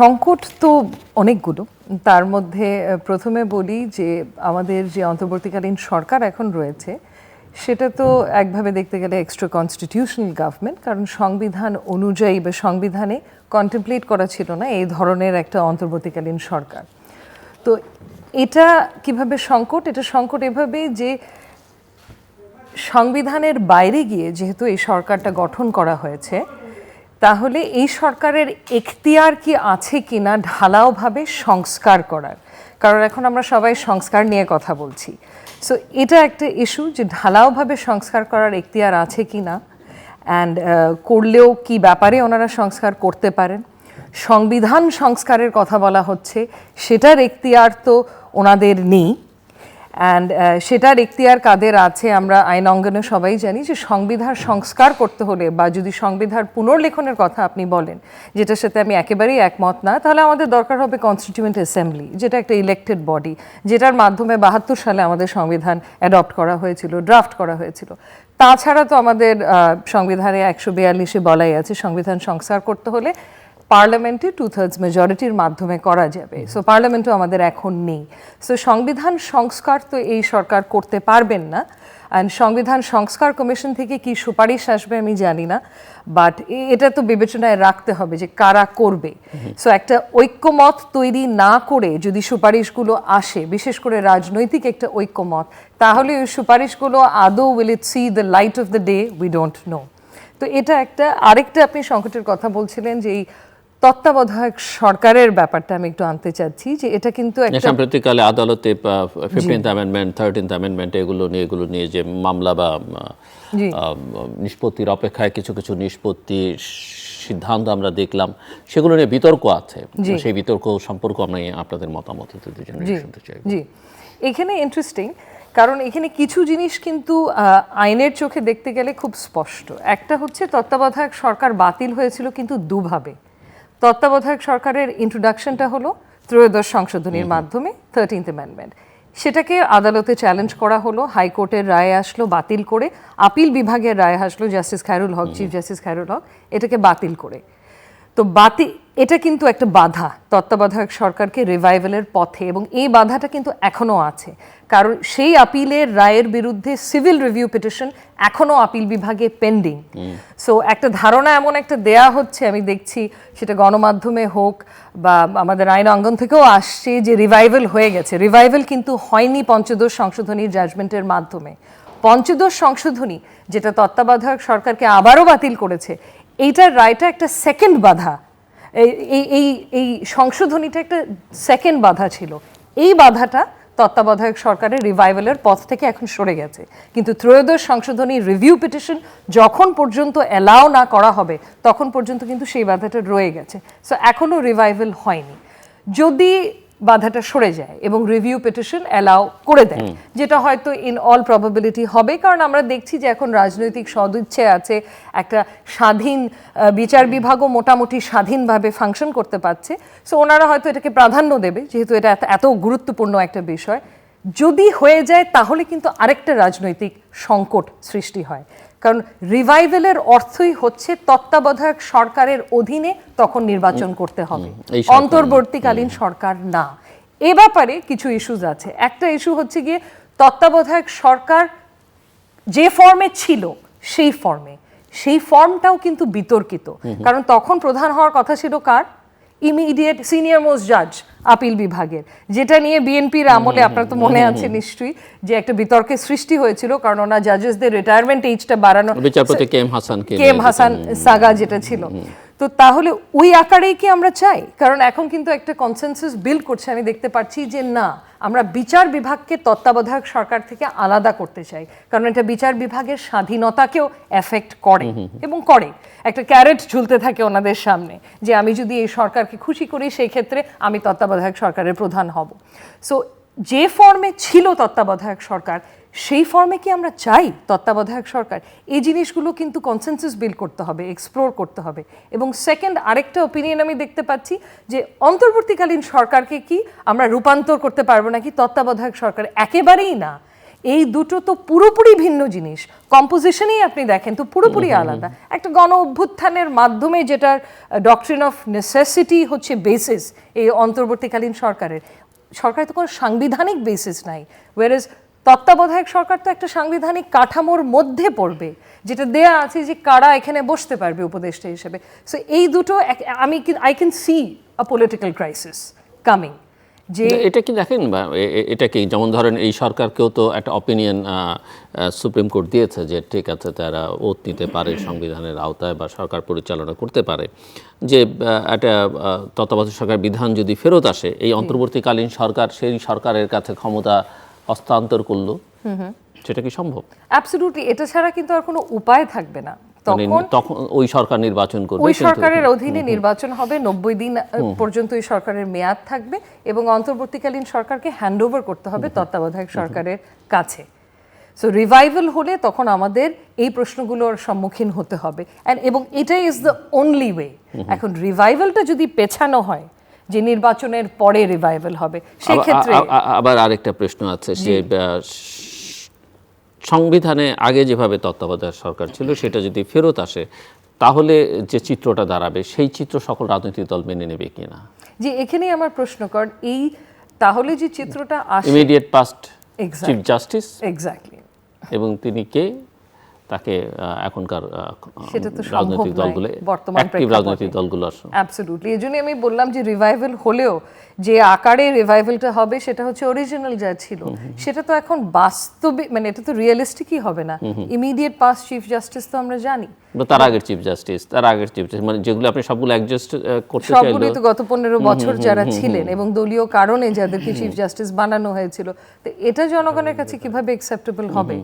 সংকট তো অনেকগুলো। তার মধ্যে প্রথমে বলি যে, আমাদের যে অন্তর্বর্তীকালীন সরকার এখন রয়েছে, সেটা তো একভাবে দেখতে গেলে এক্সট্রা কনস্টিটিউশনাল গভর্নমেন্ট কারণ সংবিধান অনুযায়ী বা সংবিধানে কন্টেমপ্লেট করা ছিল না এই ধরনের একটা অন্তর্বর্তীকালীন সরকার। তো এটা কীভাবে সংকট? এটা সংকট এভাবে যে সংবিধানের বাইরে গিয়ে যেহেতু এই সরকারটা গঠন করা হয়েছে তাহলে এই সরকারের এখতিয়ার কি আছে কি কিনা ঢালাওভাবে সংস্কার করার? কারণ এখন আমরা সবাই সংস্কার নিয়ে কথা বলছি। সো এটা একটা ইস্যু যে ঢালাওভাবে সংস্কার করার এখতিয়ার আছে কি না অ্যান্ড করলেও কি ব্যাপারে ওনারা সংস্কার করতে পারেন? সংবিধান সংস্কারের কথা বলা হচ্ছে, সেটার এখতিয়ার তো ওনাদের নেই। অ্যান্ড সেটার এখতিয়ার কাদের আছে আমরা আইন অঙ্গনে সবাই জানি যে সংবিধান সংস্কার করতে হলে বা যদি সংবিধান পুনর্লেখনের কথা আপনি বলেন, যেটার সাথে আমি একেবারেই একমত না, তাহলে আমাদের দরকার হবে কনস্টিটিউয়েন্ট অ্যাসেম্বলি যেটা একটা ইলেক্টেড বডি যেটার মাধ্যমে বাহাত্তর সালে আমাদের সংবিধান অ্যাডপ্ট করা হয়েছিল ড্রাফট করা হয়েছিল। তাছাড়া তো আমাদের সংবিধানে একশো বিয়াল্লিশে বলাই আছে, সংবিধান সংস্কার করতে হলে পার্লামেন্টে টু থার্ডস মেজরিটির মাধ্যমে করা যাবে। সো পার্লামেন্টও আমাদের এখন নেই। সো সংবিধান সংস্কার তো এই সরকার করতে পারবেন না। অ্যান্ড সংবিধান সংস্কার কমিশন থেকে কি সুপারিশ আসবে আমি জানি না। বাট এটা তো বিবেচনায় রাখতে হবে যে কারা করবে। সো একটা ঐক্যমত তৈরি না করে যদি সুপারিশগুলো আসে বিশেষ করে রাজনৈতিক একটা ঐক্যমত তাহলে ওই সুপারিশগুলো আদৌ will it see the light of the day we don't know তো এটা একটা আরেকটা আপনি সংকটের কথা বলছিলেন যে এই তত্ত্বাবধায়ক সরকারের ব্যাপারটা আমি একটু আনতে চাচ্ছি যে এটা কিন্তু একটা সাম্প্রতিককালে আদালতে ফিফটিন্থ অ্যামেন্ডমেন্ট থার্টিন্থ অ্যামেন্ডমেন্ট এগুলো নিয়ে এগুলো নিয়ে যে মামলা বা জি। নিষ্পত্তির অপেক্ষায় কিছু কিছু নিষ্পত্তি সিদ্ধান্ত আমরা দেখলাম সেগুলো নিয়ে বিতর্ক আছে। সেই বিতর্ক সম্পর্ক আমরা আপনাদের মতামত হতে দুজনে জি। শুনতে চাই। জি। এখানে ইন্টারেস্টিং কারণ এখানে কিছু জিনিস কিন্তু আইনের চোখে দেখতে গেলে খুব স্পষ্ট। একটা হচ্ছে তত্ত্বাবধায়ক সরকার বাতিল হয়েছিল কিন্তু দুভাবে। তত্ত্বাবধায়ক সরকারের ইন্ট্রোডাকশনটা হলো ত্রয়োদশ সংশোধনীর মাধ্যমে থার্টিন্থ অ্যামেন্ডমেন্ট সেটাকে আদালতে চ্যালেঞ্জ করা হলো হাইকোর্টের রায় আসলো বাতিল করে আপিল বিভাগের রায় আসলো justice Khairul Haque chief justice Khairul Haque এটাকে বাতিল করে। তো বাতি এটা কিন্তু একটা বাধা। তত্ত্বাবধায়ক সরকারকে রিভাইভালের পথে এবং এই বাধাটা কিন্তু এখনও আছে। কারণ সেই আপিলের রায়ের বিরুদ্ধে সিভিল রিভিউ পিটিশন এখনও আপিল বিভাগে পেন্ডিং সো একটা ধারণা এমন একটা দেয়া হচ্ছে আমি দেখছি সেটা গণমাধ্যমে হোক বা আমাদের আইন অঙ্গন থেকেও আসছে যে রিভাইভাল হয়ে গেছে। রিভাইভাল কিন্তু হয়নি পঞ্চদশ সংশোধনীর জাজমেন্টের মাধ্যমে। পঞ্চদশ সংশোধনী যেটা তত্ত্বাবধায়ক সরকারকে আবারও বাতিল করেছে এইটার রায়টা একটা সেকেন্ড বাধা। এই এই এই সংশোধনীটা একটা সেকেন্ড বাধা ছিল। এই বাধাটা তত্ত্বাবধায়ক সরকারের রিভাইভালের পথ থেকে এখন সরে গেছে। কিন্তু ত্রয়োদশ সংশোধনী রিভিউ পিটিশন যখন পর্যন্ত অ্যালাও না করা হবে, তখন পর্যন্ত কিন্তু সেই বাধাটা রয়ে গেছে। সো এখনও রিভাইভেল হয়নি। যদি বাধাটা সরে যায় এবং রিভিউ পিটিশন অ্যালাউ করে দেয় যেটা হয়তো ইন অল প্রবাবিলিটি হবে। কারণ আমরা দেখছি যে এখন রাজনৈতিক সদিচ্ছে আছে একটা স্বাধীন বিচার বিভাগও মোটামুটি স্বাধীনভাবে ফাংশন করতে পারছে। সো ওনারা হয়তো এটাকে প্রাধান্য দেবে যেহেতু এটা এত গুরুত্বপূর্ণ একটা বিষয়। যদি হয়ে যায় তাহলে কিন্তু আরেকটা রাজনৈতিক সংকট সৃষ্টি হয়। কারণ রিভাইভেলের অর্থই হচ্ছে তত্ত্বাবধায়ক সরকারের অধীনে তখন নির্বাচন করতে হবে। অন্তর্বর্তীকালীন সরকার না। এ ব্যাপারে কিছু ইস্যুজ আছে। একটা ইস্যু হচ্ছে গিয়ে তত্ত্বাবধায়ক সরকার যে ফর্মে ছিল সেই ফর্মে সেই ফর্মটাও কিন্তু বিতর্কিত। কারণ তখন প্রধান হওয়ার কথা ছিল কার? ইমিডিয়েট সিনিয়র মোস্ট জাজ আপিল বিভাগের যেটা নিয়ে বিএনপির আমলে আপনার তো মনে আছে নিশ্চয়ই যে একটা বিতর্কের সৃষ্টি হয়েছিল কারণ ওনার জাজেসদের রিটায়ারমেন্ট এইজটা বাড়ানো বিচারপতি K M Hasan K M Hasan saga যেটা ছিল। তো তাহলে ওই আকারেই কি আমরা চাই? কারণ এখন কিন্তু একটা কনসেনসাস বিল্ড করছে আমি দেখতে পাচ্ছি যে না আমরা বিচার বিভাগকে তত্ত্বাবধায়ক সরকার থেকে আলাদা করতে চাই। কারণ এটা বিচার বিভাগের স্বাধীনতাকেও এফেক্ট করে এবং করে। একটা ক্যারেট ঝুলতে থাকে ওনাদের সামনে যে আমি যদি এই সরকারকে খুশি করি সেই ক্ষেত্রে আমি তত্ত্বাবধায়ক সরকারের প্রধান হব। সো যে ফর্মে ছিল তত্ত্বাবধায়ক সরকার সেই ফর্মে কি আমরা চাই তত্ত্বাবধায়ক সরকার? এই জিনিসগুলো কিন্তু কনসেনসাস বিল করতে হবে এক্সপ্লোর করতে হবে। এবং সেকেন্ড আরেকটা ওপিনিয়ন আমি দেখতে পাচ্ছি যে অন্তর্বর্তীকালীন সরকারকে কি আমরা রূপান্তর করতে পারব নাকি তত্ত্বাবধায়ক সরকার? একেবারেই না। এই দুটো তো পুরোপুরি ভিন্ন জিনিস। কম্পোজিশনই আপনি দেখেন তো পুরোপুরি আলাদা। একটা গণ অভ্যুত্থানের মাধ্যমে যেটার ডক্ট্রিন অফ নেসেসিটি হচ্ছে বেসিস এই অন্তর্বর্তীকালীন সরকারের। সরকারের তো কোনো সাংবিধানিক বেসিস নাই। ওয়ারেজ তত্ত্বাবধায়ক সরকার তো একটা সাংবিধানিক কাঠামোর মধ্যে পড়বে যেটা দেয়া আছে যে কারা এখানে বসতে পারবে উপদেষ্টা হিসেবে। সো এই দুটো আমি I can see a political crisis coming যে এটা কি দেখেন এটা কি যেমন ধরেন এই সরকারকেও তো একটা অপিনিয়ন সুপ্রিম কোর্ট দিয়েছে যে ঠিক আছে তারা ওত নিতে পারে সংবিধানের আওতায় বা সরকার পরিচালনা করতে পারে। যে একটা তত্ত্বাবধায়ক সরকার বিধান যদি ফেরত আসে এই অন্তর্বর্তীকালীন সরকার সেই সরকারের কাছে ক্ষমতা হস্তান্তর করল সেটা কি সম্ভব? অ্যাবসলিউটলি এটা ছাড়া কিন্তু আর কোনো উপায় থাকবে না। মানে তখন তখন ওই সরকার নির্বাচন করবে ওই সরকারের অধীনে নির্বাচন হবে নব্বই দিন পর্যন্ত ওই সরকারের মেয়াদ থাকবে এবং অন্তর্বর্তীকালীন সরকারকে হ্যান্ড ওভার করতে হবে তত্ত্বাবধায়ক সরকারের কাছে। সো রিভাইভাল হলে তখন আমাদের এই প্রশ্নগুলোর সম্মুখীন হতে হবে। And এবং এটাই ইজ দ্য অনলি ওয়ে এখন রিভাইভালটা যদি পেছানো হয় যে নির্বাচনের পরে রিভাইভাল হবে সেই আবার- আরেকটা প্রশ্ন আছে যে সংবিধানে আগে যেভাবে তত্ত্বাবধায়ক সরকার ছিল সেটা যদি ফেরত আসে তাহলে যে চিত্রটা দাঁড়াবে সেই চিত্র সকল রাজনৈতিক দল মেনে নেবে কিনা? যে এখানেই আমার প্রশ্ন কারণ এই তাহলে যে চিত্রটা আসে immediate past. Chief justice exactly এবং তিনি কে? তাকে এখনকার রাজনৈতিক দলগুলো বর্তমান অ্যাক্টিভ রাজনৈতিক দলগুলো অ্যাবসলিউটলি এই জন্য আমি বললাম যে রিভাইভাল হলেও যে আকারে রিভাইভালটা হবে সেটা হচ্ছে অরিজিনাল যা ছিল সেটা তো এখন বাস্তবে মানে এটা তো রিয়েলিস্টিকই হবে না। ইমিডিয়েট পাস চিফ জাস্টিস তো আমরা জানি। তার আগের চিফ জাস্টিস তার আগের চিফ জাস্টিস মানে যেগুলো আপনি সবগুলো অ্যাডজাস্ট করতে সবগুলি চাইলেও তো গত পনেরো বছর যারা ছিলেন এবং দলীয় কারণে যাদেরকে চিফ জাস্টিস বানানো হয়েছিল তো এটা জনগণের কাছে কীভাবে অ্যাকসেপ্টেবল হবে?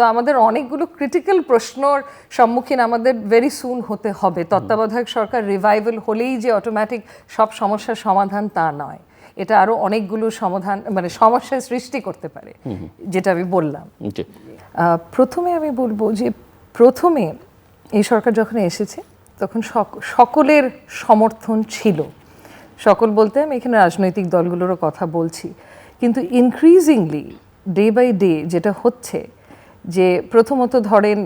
তো আমাদের অনেকগুলো ক্রিটিক্যাল প্রশ্নর সম্মুখীন আমাদের ভেরি সুন হতে হবে। তত্ত্বাবধায়ক সরকার রিভাইভাল হলেই যে অটোমেটিক সব সমস্যার সমাধান তা নয়। এটা আরও অনেকগুলো সমাধান মানে সমস্যার সৃষ্টি করতে পারে যেটা আমি বললাম। প্রথমে আমি বলব যে প্রথমে এই সরকার যখন এসেছে তখন সক- সকলের সমর্থন ছিল। সকল বলতে আমি এখানে রাজনৈতিক দলগুলোরও কথা বলছি। কিন্তু ইনক্রিজিংলি ডে বাই ডে যেটা হচ্ছে যে প্রথমত ধরেন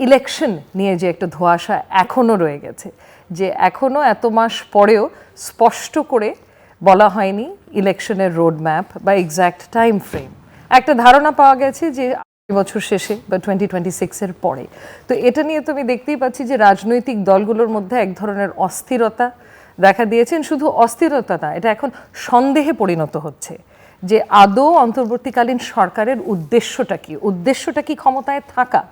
ইলেকশন নিয়ে যে একটা ধোঁয়াশা এখনও রয়ে গেছে, যে এখনও এত মাস পরেও স্পষ্ট করে বলা হয়নি ইলেকশনের রোড ম্যাপ বা এক্স্যাক্ট টাইম ফ্রেম একটা ধারণা পাওয়া গেছে যে বছর শেষে বা টোয়েন্টি টোয়েন্টি সিক্সের পরে। তো এটা নিয়ে তো আমি দেখতেই পাচ্ছি যে রাজনৈতিক দলগুলোর মধ্যে এক ধরনের অস্থিরতা দেখা দিয়েছেন। শুধু অস্থিরতা না, এটা এখন সন্দেহে পরিণত হচ্ছে। যে আদৌ অন্তর্বর্তীকালীন সরকারের উদ্দেশ্যটা কি? উদ্দেশ্যটা কি ক্ষমতায় থাকা?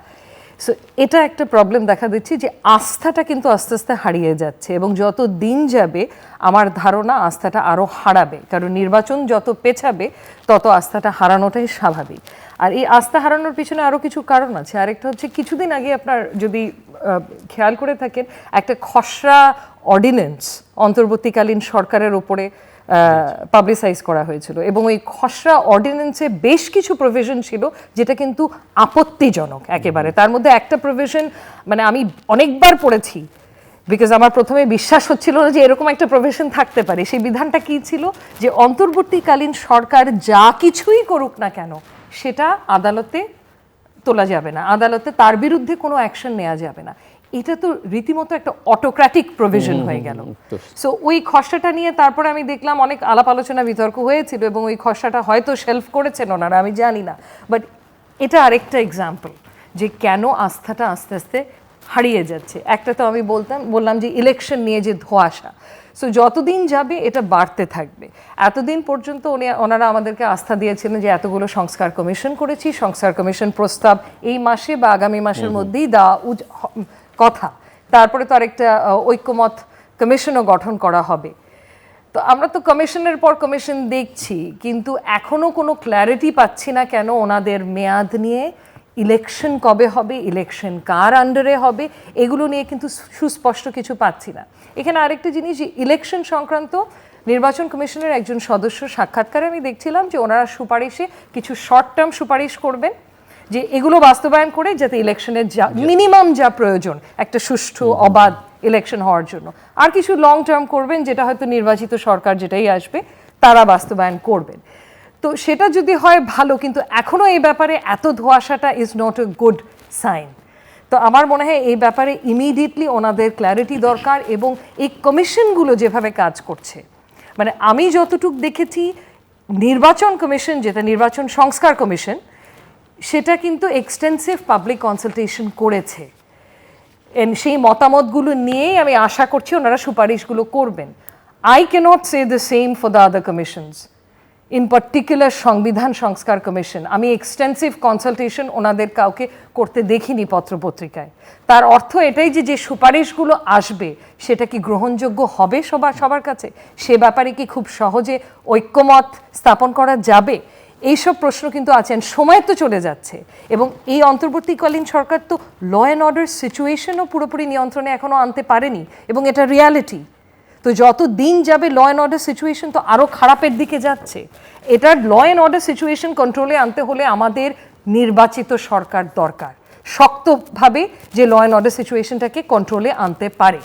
সো এটা একটা প্রবলেম দেখা দিচ্ছে যে আস্থাটা কিন্তু আস্তে আস্তে হারিয়ে যাচ্ছে এবং যত দিন যাবে আমার ধারণা আস্থাটা আরও হারাবে। কারণ নির্বাচন যত পেছাবে, তত আস্থাটা হারানোটাই স্বাভাবিক। আর এই আস্থা হারানোর পিছনে আরও কিছু কারণ আছে। আরেকটা হচ্ছে কিছুদিন আগে আপনার যদি খেয়াল করে থাকেন, একটা খসড়া অর্ডিন্যান্স অন্তর্বর্তীকালীন সরকারের ওপরে পাবলিসাইজ করা হয়েছিল। এবং ওই খসড়া অর্ডিন্যান্সে বেশ কিছু প্রভিশন ছিল যেটা কিন্তু আপত্তিজনক একেবারে। তার মধ্যে একটা প্রভিশন মানে আমি অনেকবার পড়েছি বিকজ আমার প্রথমে বিশ্বাস হচ্ছিল না যে এরকম একটা প্রভিশন থাকতে পারে। সেই বিধানটা কি ছিল? যে অন্তর্বর্তীকালীন সরকার যা কিছুই করুক না কেন সেটা আদালতে তোলা যাবে না। আদালতে তার বিরুদ্ধে কোনো অ্যাকশন নেওয়া যাবে না। এটা তো রীতিমতো একটা অটোক্র্যাটিক প্রভিশন হয়ে গেল। সো ওই খসড়াটা নিয়ে তারপরে আমি দেখলাম অনেক আলাপ আলোচনা বিতর্ক হয়েছিল এবং ওই খসড়াটা হয়তো শেলফ করেছেন ওনারা আমি জানি না। বাট এটা আরেকটা এক্সাম্পল যে কেন আস্থাটা আস্তে আস্তে হারিয়ে যাচ্ছে। একটা তো আমি বলতাম বললাম যে ইলেকশন নিয়ে যে ধোঁয়াশা। সো যতদিন যাবে এটা বাড়তে থাকবে। এতদিন পর্যন্ত উনি ওনারা আমাদেরকে আস্থা দিয়েছিলেন যে এতগুলো সংস্কার কমিশন করেছি। সংস্কার কমিশন প্রস্তাব এই মাসে বা আগামী মাসের মধ্যেই দেওয়া কথা। তারপরে তো আরেকটা ঐক্যমত কমিশনও গঠন করা হবে। তো আমরা তো কমিশনের পর কমিশন দেখছি, কিন্তু এখনও কোনো ক্ল্যারিটি পাচ্ছি না কেন ওনাদের মেয়াদ নিয়ে। ইলেকশন কবে হবে, ইলেকশন কার আন্ডারে হবে, এগুলো নিয়ে কিন্তু সুস্পষ্ট কিছু পাচ্ছি না। এখানে আরেকটা জিনিস, যে ইলেকশন সংক্রান্ত নির্বাচন কমিশনের একজন সদস্য সাক্ষাৎকারে আমি দেখছিলাম যে ওনারা সুপারিশে কিছু শর্ট টার্ম সুপারিশ করবেন। যে এগুলো বাস্তবায়ন করে যাতে ইলেকশনের যা মিনিমাম যা প্রয়োজন একটা সুষ্ঠু অবাধ ইলেকশন হওয়ার জন্য। আর কিছু লং টার্ম করবেন যেটা হয়তো নির্বাচিত সরকার যেটাই আসবে তারা বাস্তবায়ন করবেন। তো সেটা যদি হয় ভালো কিন্তু এখনও এই ব্যাপারে এত ধোঁয়াশাটা is not a good sign তো আমার মনে হয় এই ব্যাপারে ইমিডিয়েটলি ওনাদের ক্ল্যারিটি দরকার এবং এই কমিশনগুলো যেভাবে কাজ করছে। মানে আমি যতটুক দেখেছি নির্বাচন কমিশন যেটা নির্বাচন সংস্কার কমিশন সেটা কিন্তু এক্সটেন্সিভ পাবলিক কনসালটেশন করেছে। সেই মতামতগুলো নিয়েই আমি আশা করছি ওনারা সুপারিশগুলো করবেন। I cannot say the same for the other commissions in particular সংবিধান সংস্কার কমিশন। আমি এক্সটেন্সিভ কনসালটেশন ওনাদের কাউকে করতে দেখিনি পত্রপত্রিকায়। তার অর্থ এটাই যে যে সুপারিশগুলো আসবে, সেটা কি গ্রহণযোগ্য হবে সবার সবার কাছে? সে ব্যাপারে কি খুব সহজে ঐক্যমত স্থাপন করা যাবে? এইসব প্রশ্ন কিন্তু আছেন। সময় তো চলে যাচ্ছে। এবং এই অন্তর্বর্তীকালীন সরকার তো ল অ্যান্ড অর্ডার সিচুয়েশনও পুরোপুরি নিয়ন্ত্রণে এখনও আনতে পারেনি এবং এটা রিয়ালিটি তো যত দিন যাবে ল অ্যান্ড অর্ডার সিচুয়েশন তো আরও খারাপের দিকে যাচ্ছে। এটার ল অ্যান্ড অর্ডার সিচুয়েশন কন্ট্রোলে আনতে হলে আমাদের নির্বাচিত সরকার দরকার। শক্তভাবে যে ল অ্যান্ড অর্ডার সিচুয়েশনটাকে কন্ট্রোলে আনতে পারে।